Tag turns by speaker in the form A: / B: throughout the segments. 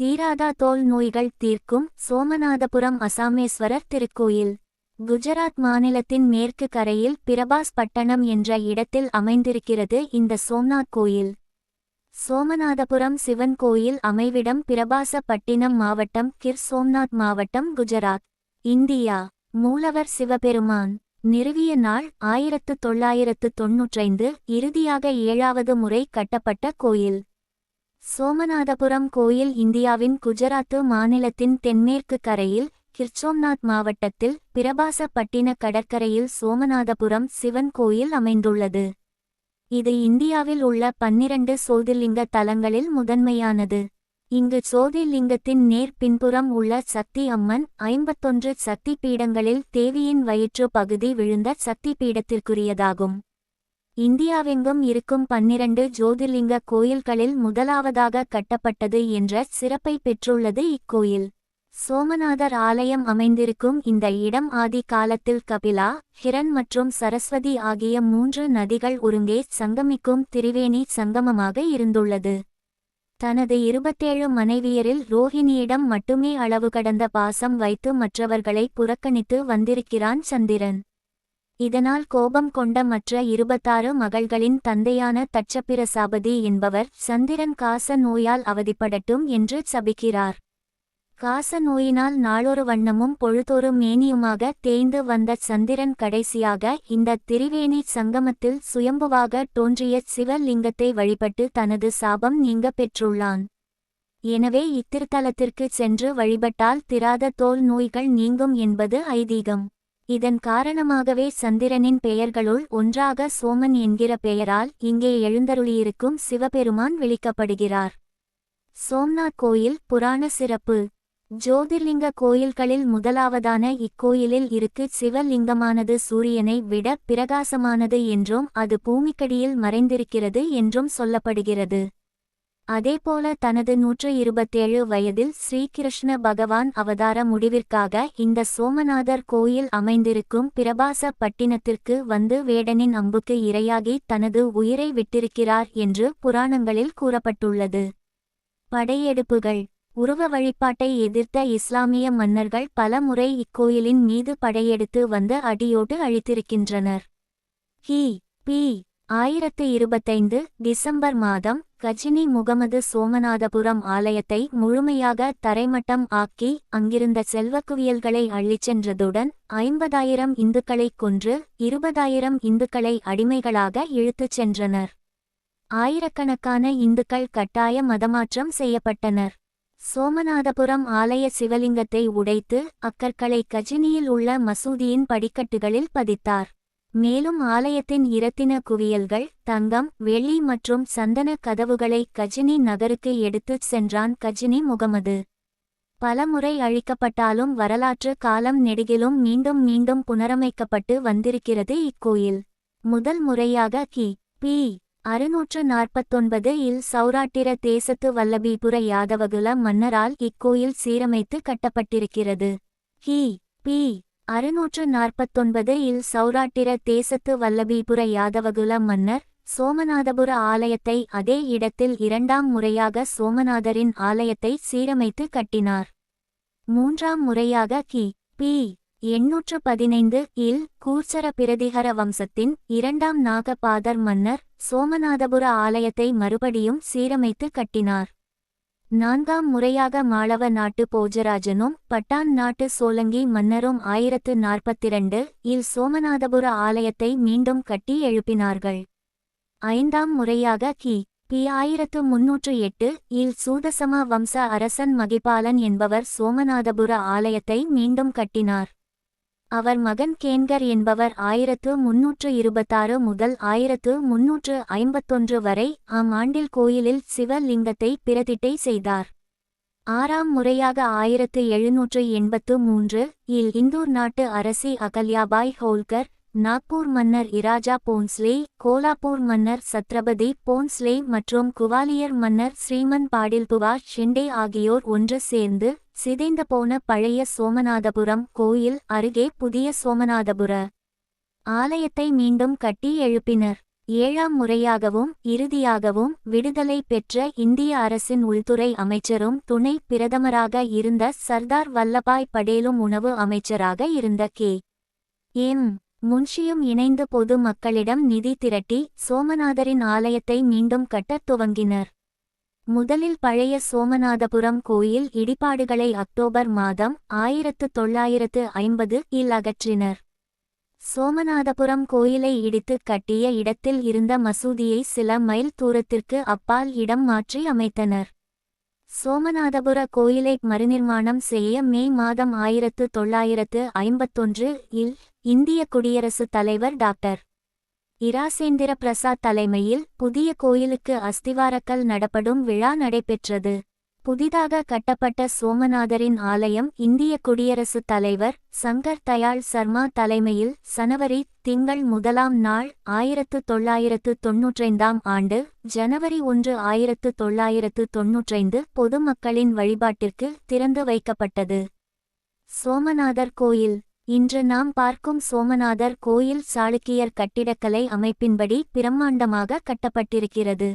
A: தீராதா தோல் நோய்கள் தீர்க்கும் சோமநாதபுரம் அசாமேஸ்வரர் திருக்கோயில். குஜராத் மாநிலத்தின் மேற்கு கரையில் பிரபாஸ் பட்டணம் என்ற இடத்தில் அமைந்திருக்கிறது இந்த சோம்நாத் கோயில். சோமநாதபுரம் சிவன் கோயில் அமைவிடம் பிரபாச பட்டினம் மாவட்டம் கிர் சோம்நாத் மாவட்டம் குஜராத் இந்தியா. மூலவர் சிவபெருமான் நிறுவிய நாள் ஆயிரத்து தொள்ளாயிரத்து தொன்னூற்றைந்து இறுதியாக ஏழாவது முறை கட்டப்பட்ட கோயில். சோமநாதபுரம் கோயில் இந்தியாவின் குஜராத்து மாநிலத்தின் தென்மேற்கு கரையில் கிர்ச்சோம்நாத் மாவட்டத்தில் பிரபாசப்பட்டின கடற்கரையில் சோமநாதபுரம் சிவன் கோயில் அமைந்துள்ளது. இது இந்தியாவில் உள்ள பன்னிரண்டு சோதிர்லிங்க தலங்களில் முதன்மையானது. இங்கு சோதிர்லிங்கத்தின் நேர் பின்புறம் உள்ள சக்தி அம்மன் ஐம்பத்தொன்று சக்தி பீடங்களில் தேவியின் வயிற்று பகுதி விழுந்த சக்தி பீடத்திற்குரியதாகும் இந்தியாவெங்கும் இருக்கும் பன்னிரண்டு ஜோதிர்லிங்க கோயில்களில் முதலாவதாக கட்டப்பட்டது என்ற சிறப்பை பெற்றுள்ளது இக்கோயில். சோமநாதர் ஆலயம் அமைந்திருக்கும் இந்த இடம் ஆதி காலத்தில் கபிலா ஹிரண் மற்றும் சரஸ்வதி ஆகிய மூன்று நதிகள் ஒருங்கே சங்கமிக்கும் திரிவேணி சங்கமமாக இருந்துள்ளது. தனது இருபத்தேழு மனைவியரில் ரோஹிணியிடம் மட்டுமே அளவு கடந்த பாசம் வைத்து மற்றவர்களை புறக்கணித்து வந்திருக்கிறான் சந்திரன். இதனால் கோபம் கொண்ட மற்ற இருபத்தாறு மகள்களின் தந்தையான தட்சப்பிரசாபதி என்பவர் சந்திரன் காச நோயால் அவதிப்படட்டும் என்று சபிக்கிறார். காச நோயினால் நாளொரு வண்ணமும் பொழுதொரு மேனியுமாக தேய்ந்து வந்த சந்திரன் கடைசியாக இந்த திரிவேணி சங்கமத்தில் சுயம்புவாக தோன்றிய சிவலிங்கத்தை வழிபட்டு தனது சாபம் நீங்க பெற்றுள்ளான். எனவே இத்திருத்தலத்திற்கு சென்று வழிபட்டால் திராத தோல் நோய்கள் நீங்கும் என்பது ஐதீகம். இதன் காரணமாகவே சந்திரனின் பெயர்களுள் ஒன்றாக சோமன் என்கிற பெயரால் இங்கே எழுந்தருளியிருக்கும் சிவபெருமான் விளிக்கப்படுகிறார். சோம்நாத் கோயில் புராண சிறப்பு. ஜோதிர்லிங்க கோயில்களில் முதலாவதான இக்கோயிலில் இருக்கு சிவலிங்கமானது சூரியனை விட பிரகாசமானது என்றும் அது பூமிக்கடியில் மறைந்திருக்கிறது என்றும் சொல்லப்படுகிறது. அதேபோல தனது நூற்று இருபத்தேழு வயதில் ஸ்ரீகிருஷ்ண பகவான் அவதார முடிவிற்காக இந்த சோமநாதர் கோயில் அமைந்திருக்கும் பிரபாச பட்டினத்திற்கு வந்து வேடனின் அம்புக்கு இரையாகி தனது உயிரை விட்டிருக்கிறார் என்று புராணங்களில் கூறப்பட்டுள்ளது. படையெடுப்புகள். உருவ வழிபாட்டை எதிர்த்த இஸ்லாமிய மன்னர்கள் பல முறை இக்கோயிலின் மீது படையெடுத்து வந்து அடியோடு அழித்திருக்கின்றனர். ஹி. பி. ஆயிரத்து இருபத்தைந்து டிசம்பர் மாதம் கஜினி முகமது சோமநாதபுரம் ஆலயத்தை முழுமையாக தரைமட்டம் ஆக்கி அங்கிருந்த செல்வக்குவியல்களை அள்ளிச் சென்றதுடன் ஐம்பதாயிரம் இந்துக்களைக் கொன்று இருபதாயிரம் இந்துக்களை அடிமைகளாக இழுத்துச் சென்றனர். ஆயிரக்கணக்கான இந்துக்கள் கட்டாய மதமாற்றம் செய்யப்பட்டனர். சோமநாதபுரம் ஆலய சிவலிங்கத்தை உடைத்து அக்கற்களை கஜினியில் உள்ள மசூதியின் படிக்கட்டுகளில் பதித்தார். மேலும் ஆலயத்தின் இரத்தின குவியல்கள் தங்கம் வெள்ளி மற்றும் சந்தன கதவுகளை கஜினி நகருக்கு எடுத்துச் சென்றான் கஜினி முகமது. பலமுறை அழிக்கப்பட்டாலும் வரலாற்று காலம் நெடுகிலும் மீண்டும் மீண்டும் புனரமைக்கப்பட்டு வந்திருக்கிறது இக்கோயில். முதல் முறையாக கி. பி. அறுநூற்று நாற்பத்தொன்பது இல் சௌராட்டிர தேசத்து வல்லபிபுர யாதவகுல மன்னரால் இக்கோயில் சீரமைத்து கட்டப்பட்டிருக்கிறது. கி. பி. அறுநூற்று நாற்பத்தொன்பது இல் சௌராட்டிர தேசத்து வல்லபிபுர யாதவகுல மன்னர் சோமநாதபுர ஆலயத்தை அதே இடத்தில் இரண்டாம் முறையாக சோமநாதரின் ஆலயத்தை சீரமைத்து கட்டினார். மூன்றாம் முறையாக கி. பி. எண்ணூற்று பதினைந்து இல் கூர்ச்சர பிரதிகர வம்சத்தின் இரண்டாம் நாகபாதர் மன்னர் சோமநாதபுர ஆலயத்தை மறுபடியும் சீரமைத்து கட்டினார். நான்காம் முறையாக மாளவ நாட்டு போஜராஜனும் பட்டான் நாட்டு சோலங்கி மன்னரும் ஆயிரத்து நாற்பத்திரண்டு இல் சோமநாதபுர ஆலயத்தை மீண்டும் கட்டி எழுப்பினார்கள். ஐந்தாம் முறையாக கி. பி. ஆயிரத்து முன்னூற்று எட்டு இல் சூதசம வம்ச அரசன் மகிபாலன் என்பவர் சோமநாதபுர ஆலயத்தை மீண்டும் கட்டினார். அவர் மகன் கேன்கர் என்பவர் ஆயிரத்து முன்னூற்று இருபத்தாறு முதல் ஆயிரத்து முன்னூற்று ஐம்பத்தொன்று வரை ஆம் ஆண்டில் கோயிலில் சிவலிங்கத்தை பிரதிட்டை செய்தார். ஆறாம் முறையாக ஆயிரத்து எழுநூற்று எண்பத்து மூன்று இல் இந்தூர் நாட்டு அரசி அகல்யாபாய் ஹோல்கர் நாக்பூர் மன்னர் இராஜா போன்ஸ்லே கோலாப்பூர் மன்னர் சத்ரபதி போன்ஸ்லே மற்றும் குவாலியர் மன்னர் ஸ்ரீமன் பாடில்புவா ஷிண்டே ஆகியோர் ஒன்று சேர்ந்து சிதைந்து போன பழைய சோமநாதபுரம் கோயில் அருகே புதிய சோமநாதபுர ஆலயத்தை மீண்டும் கட்டி எழுப்பினர். ஏழாம் முறையாகவும் இறுதியாகவும் விடுதலை பெற்ற இந்திய அரசின் உள்துறை அமைச்சரும் துணை பிரதமராக இருந்த சர்தார் வல்லபாய் படேலும் உணவு அமைச்சராக இருந்த கே. எம். முன்ஷியும் இணைந்து பொது மக்களிடம் நிதி திரட்டி சோமநாதரின் ஆலயத்தை மீண்டும் கட்டத் துவங்கினர். முதலில் பழைய சோமநாதபுரம் கோயில் இடிபாடுகளை அக்டோபர் மாதம் ஆயிரத்து தொள்ளாயிரத்து ஐம்பது இல் அகற்றினர். சோமநாதபுரம் கோயிலை இடித்து கட்டிய இடத்தில் இருந்த மசூதியை சில மைல் தூரத்திற்கு அப்பால் இடம் மாற்றி அமைத்தனர். சோமநாதபுர கோயிலை மறுநிர்மாணம் செய்ய மே மாதம் ஆயிரத்து தொள்ளாயிரத்து ஐம்பத்தொன்று இல் இந்திய குடியரசுத் தலைவர் டாக்டர் இராசேந்திர பிரசாத் தலைமையில் புதிய கோயிலுக்கு அஸ்திவாரக்கல் நடப்படும் விழா நடைபெற்றது. புதிதாக கட்டப்பட்ட சோமநாதரின் ஆலயம் இந்திய குடியரசுத் தலைவர் சங்கர் தயாள் சர்மா தலைமையில் சனவரி திங்கள் முதலாம் நாள் ஆயிரத்து தொள்ளாயிரத்து தொன்னூற்றைந்தாம் ஆண்டு ஜனவரி ஒன்று ஆயிரத்து தொள்ளாயிரத்து தொன்னூற்றைந்து பொதுமக்களின் வழிபாட்டிற்கு திறந்து வைக்கப்பட்டது. சோமநாதர் கோயில். இன்று நாம் பார்க்கும் சோமநாதர் கோயில் சாளுக்கியர் கட்டிடக்கலை அமைப்பின்படி பிரம்மாண்டமாக கட்டப்பட்டிருக்கிறது.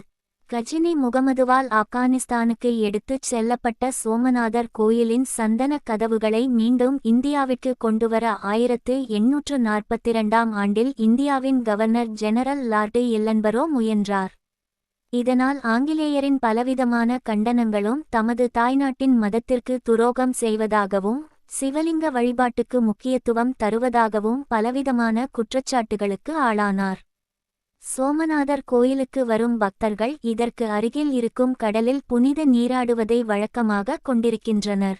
A: கஜினி முகமதுவால் ஆப்கானிஸ்தானுக்கு எடுத்துச் செல்லப்பட்ட சோமநாதர் கோயிலின் சந்தன கதவுகளை மீண்டும் இந்தியாவிற்கு கொண்டுவர ஆயிரத்து எண்ணூற்று நாற்பத்திரண்டாம் ஆண்டில் இந்தியாவின் கவர்னர் ஜெனரல் லார்டு இல்லன்பரோ முயன்றார். இதனால் ஆங்கிலேயரின் பலவிதமான கண்டனங்களும் தமது தாய்நாட்டின் மதத்திற்கு துரோகம் செய்வதாகவும் சிவலிங்க வழிபாட்டுக்கு முக்கியத்துவம் தருவதாகவும் பலவிதமான குற்றச்சாட்டுகளுக்கு ஆளானார். சோமநாதர் கோயிலுக்கு வரும் பக்தர்கள் இதற்கு அருகில் இருக்கும் கடலில் புனித நீராடுவதை வழக்கமாக கொண்டிருக்கின்றனர்.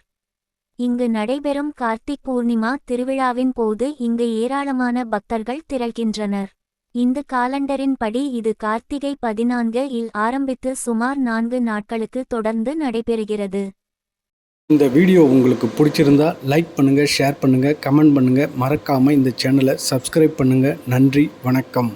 A: இங்கு நடைபெறும் கார்த்திக் பூர்ணிமா திருவிழாவின் போது இங்கு ஏராளமான பக்தர்கள் திரள்கின்றனர். இந்து காலண்டரின் படி இது கார்த்திகை பதினான்கு இல் ஆரம்பித்து சுமார் நான்கு நாட்களுக்கு தொடர்ந்து நடைபெறுகிறது.
B: இந்த வீடியோ உங்களுக்கு பிடிச்சிருந்தா லைக் பண்ணுங்கள் ஷேர் பண்ணுங்கள் கமெண்ட் பண்ணுங்கள் மறக்காமல் இந்த சேனலை சப்ஸ்கிரைப் பண்ணுங்கள் நன்றி வணக்கம்.